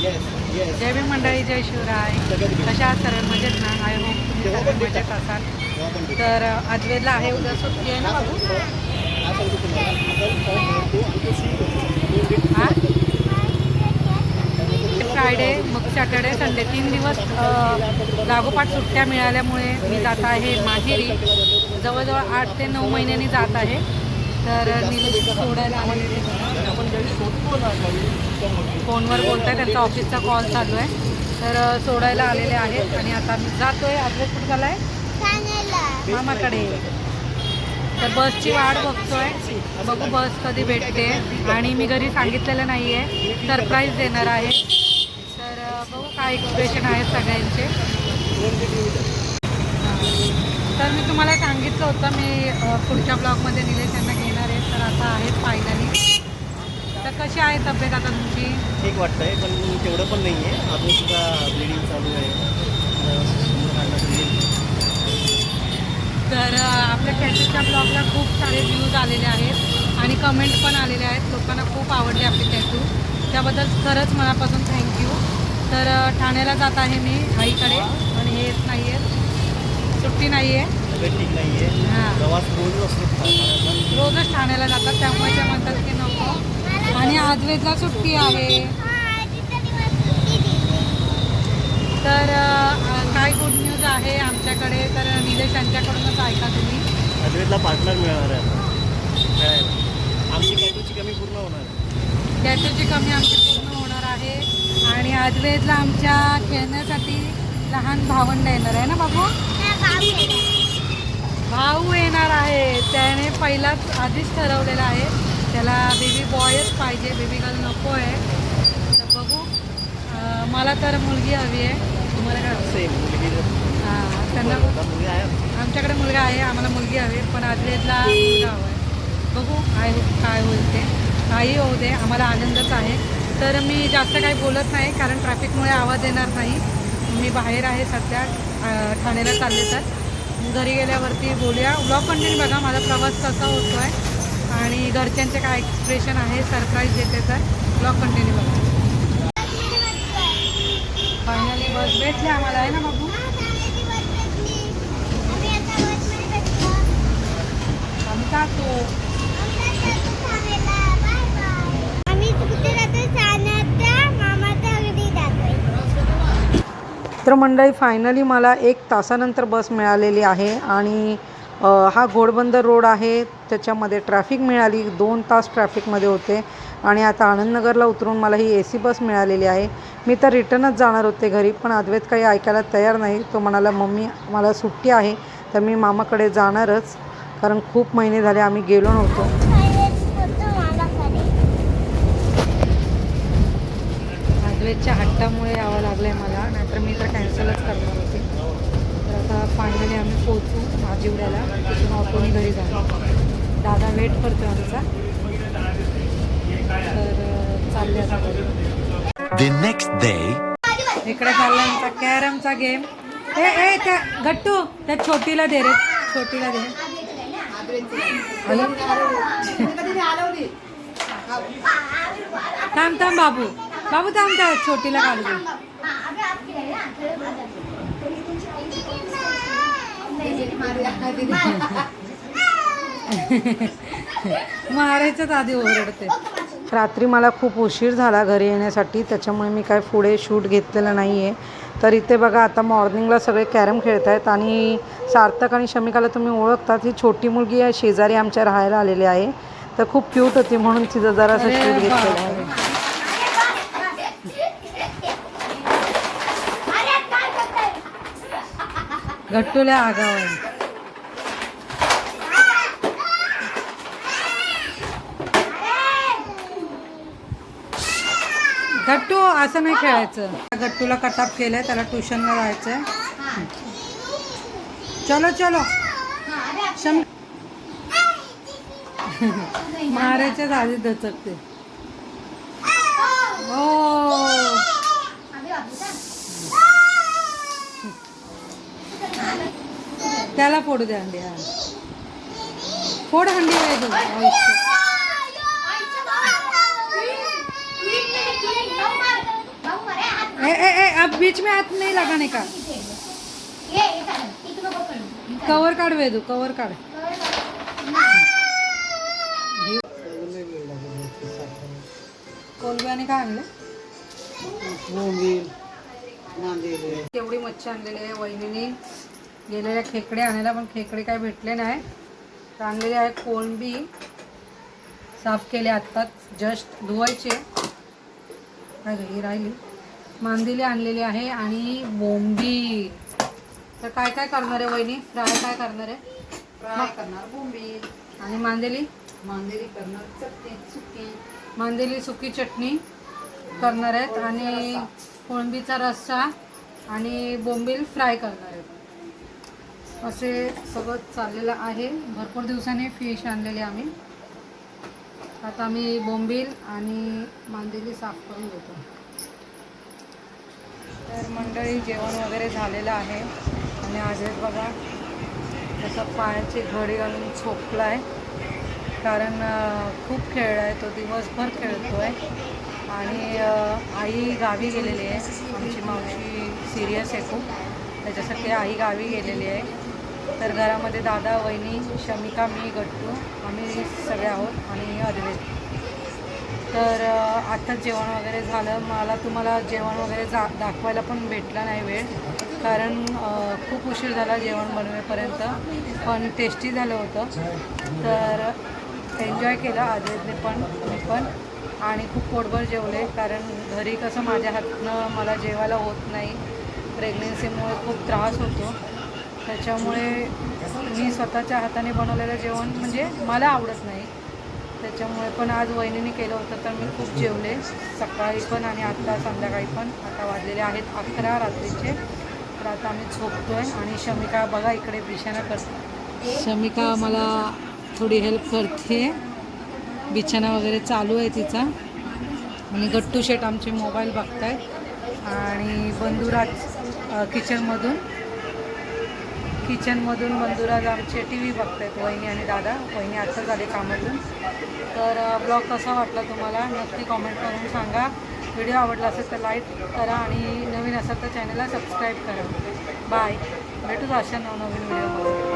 जय भीम मंडळी जय शिवराय. कशा आहात सर्व? मजेत ना? आय होप तुम्ही सर्व मजेत असाल. तर अद्वेतला आहे उद्या सुट्टी आहे ना बाबू? फ्रायडे मग सॅटर्डे संडे तीन दिवस लागोपाठ सुट्ट्या मिळाल्यामुळे मी जात आहे माहेरी. जवळजवळ आठ ते नऊ महिन्यांनी जात आहे. तर निलेश सोडायला आलेले फोनवर बोलत आहे त्यांचा ऑफिसचा कॉल चालू आहे. तर सोडायला आलेले आहेत आणि आता मी जातोय. ॲड्रेस कुठे झाला आहे मामाकडे. तर बसची वाट बघतोय. बघू बस कधी भेटते. आणि मी घरी सांगितलेलं नाही आहे सरप्राईज देणार आहे. तर बघू काय एक्सप्रेशन आहेत सगळ्यांचे. हां. तर मी तुम्हाला सांगितलं होतं मी पुढच्या ब्लॉगमध्ये निलेश यांना घेणार आहे. तर आता आहेत फायनली कशी आहे तब्येत आता तुमची? ठीक वाटतंय पण तेवढं पण नाही आहे अजून सुद्धा ब्लिडिंग चालू आहे. तर आपल्या कॅसेटच्या ब्लॉगला खूप सारे व्ह्यूज आलेले आहेत आणि कमेंट पण आलेले आहेत. लोकांना खूप आवडले आपले टॅटू त्याबद्दल खरंच मनापासून थँक्यू तर ठाण्याला जात आहे मी आईकडे पण हे येत नाही आहेत सुट्टी नाही आहे ठीक नाही आहे हां असतो. रोजच ठाण्याला जातात. त्यामुळे ते म्हणतात की आजवेदला सुट्टी आहे. तर काय गुड न्यूज आहे आमच्याकडे. तर निलेश यांच्याकडूनच ऐका तुम्ही. अद्वैतला पार्टनर मिळणार आहे. आमची कमी पूर्ण होणार आहे. कमी आमची पूर्ण होणार आहे. आणि आजवेदला आमच्या खेळण्यासाठी लहान भावंड येणार आहे ना बाबू? भाऊ येणार आहे. त्याने पहिलाच आधीच ठरवलेला आहे. त्याला बेबी बॉयच पाहिजे बेबी गर्ल नको आहे तर बघू. मला तर मुलगी हवी आहे. तुम्हाला काय हां त्यांना आमच्याकडे मुलगा आहे आम्हाला मुलगी हवी पण आजलेतला मुलगा हवा आहे. बघू काय हो- काय होईल ते काही होऊ दे आम्हाला आनंदच आहे. तर मी जास्त काही बोलत नाही कारण ट्रॅफिकमुळे आवाज येणार नाही. मी बाहेर आहे सध्या ठाण्याला चालले तर. घरी गेल्यावरती बोलूया. ब्लॉग कंटिन्यू बघा माझा प्रवास कसा होतो आहे आणि घरच्यांचे काय एक्सप्रेशन आहे सरप्राईज देते तर. ब्लॉग कंटिन्यू बघा. फायनली बस भेटली आम्हाला आहे ना बाबू? आम्ही जातो. तर मंडळी फायनली मला एक तासानंतर बस मिळालेली आहे आणि हा घोडबंदर रोड आहे त्याच्यामध्ये ट्रॅफिक मिळाली दोन तास ट्रॅफिकमध्ये होते. आणि आता आनंदनगरला उतरून मला ही ए सी बस मिळालेली आहे. मी तर रिटर्नच जाणार होते घरी पण अद्वैत काही ऐकायला तयार नाही. तो म्हणाला मम्मी मला सुट्टी आहे तर मी मामाकडे जाणारच. कारण खूप महिने झाले आम्ही गेलो नव्हतो. अद्वैतच्या हट्टामुळे यावं लागलं आहे मला नाहीतर मी तर कॅन्सलच करणार होते. आता फायनली आम्ही पोचू भाजीवड्याला तिथून ऑटोने घरी जाऊ दादा वेट करतो आमचा. तर चालले आता The next day. इकडे चालला आमचा कॅरमचा गेम. ए ए त्या गट्टू त्या छोटीला दे रे. छोटीला दे. हॅलो? थांब थांब बाबू. बाबू थांब त्या छोटीला काढू दे. मारायचंच आधी ओरडते. रात्री मला खूप उशीर झाला घरी येण्यासाठी त्याच्यामुळे मी काय पुढे शूट घेतलेलं नाही आहे तर इथे बघा आता मॉर्निंगला सगळे कॅरम खेळत आहेत आणि सार्थक आणि शमिकाला तुम्ही ओळखतात ही छोटी मुलगी शेजारी आमच्या राहायला आलेली आहे. तर खूप क्यूट होती म्हणून तिचं जरासं शूट घेतलेलं आहे. गट्टूल्या आगाव आहे गट्टू असं नाही खेळायचं. गट्टूला कटाप केलंय त्याला ट्युशनला जायचंय. चलो चलो. शम मारायच्याच आधी दचकते. हो. त्याला फोडू द्या अंडी हा. फोड हंडी आहे तू. ए, ए, ए, अब बीच में हाथ नहीं लगाने का. कवर काढ वेदू कवर काढ. कोलब्याने काय आणलं तेवढी मच्छी आणलेली आहे वहिनीने. गेलेल्या खेकडे आणायला पण खेकडे काय भेटले नाही. तर आणलेले आहे कोळंबी साफ केले आत्ताच जस्ट धुवायचे. काय ही राहिली? मांदिली आणलेली आहे आणि बोंबी. तर काय काय करणार आहे वहिनी? फ्राय काय करणार आहे? फ्राय करणार बोंबील आणि मांदेली? मांदेली करणार चटणी सुकी. मांदेली सुकी चटणी करणार आहेत. आणि कोळंबीचा रस्सा आणि बोंबील फ्राय करणार आहेत. असे सगळं चाललेलं आहे. भरपूर दिवसांनी फिश आणलेली आम्ही. आता आम्ही बोंबील आणि मांदेली साफ करून घेतो. तर मंडळी जेवण वगैरे झालेलं आहे. आणि आज बघा तसं पायाची घडी घालून झोपला आहे कारण खूप खेळला आहे. तो दिवसभर खेळतो आहे आणि आई गावी गेलेली आहे. आमची मावशी सिरियस आहे खूप. त्याच्यासाठी आई गावी गेलेली आहे. तर घरामध्ये दादा वहिनी शमिका मी गट्टू आम्ही सगळे आहोत आणि अद्वैत तर आत्ताच जेवण वगैरे झालं. मला तुम्हाला जेवण वगैरे जा दाखवायला पण भेटला नाही वेळ. कारण खूप उशीर झाला जेवण बनवेपर्यंत. पण टेस्टी झालं होतं. तर एन्जॉय केलं आजने पण मी पण. आणि खूप पोटभर जेवले. कारण घरी कसं माझ्या हातनं मला जेवायला होत नाही. प्रेग्नेन्सीमुळे खूप त्रास होतो. त्याच्यामुळे मी स्वतःच्या हाताने बनवलेलं जेवण म्हणजे मला आवडत नाही. त्याच्यामुळे पण आज वहिनीने केलं होतं तर मी खूप जेवले. सकाळी पण आणि आत्ता संध्याकाळी पण. आता वाजलेले आहेत अकरा रात्रीचे. तर आता आम्ही झोपतो आहे आणि शमिका बघा इकडे बिछाना करते शमिका मला थोडी हेल्प करते बिछाना वगैरे चालू आहे तिचा. आणि गट्टू शेट आमचे मोबाईल बघतायत. आणि बंधुराज किचनमधून किचनमधून बंधुराज आमचे टी व्ही बघतायत वहिनी आणि दादा. वहिनी आत्ता झाले कामातून. तर ब्लॉग कसा वाटला तुम्हाला? नक्की कॉमेंट करून सांगा. व्हिडिओ आवडला असेल तर लाईक करा आणि नवीन असेल तर चॅनलला सबस्क्राईब करा. बाय भेटूच अशा नवनवीन व्हिडिओमध्ये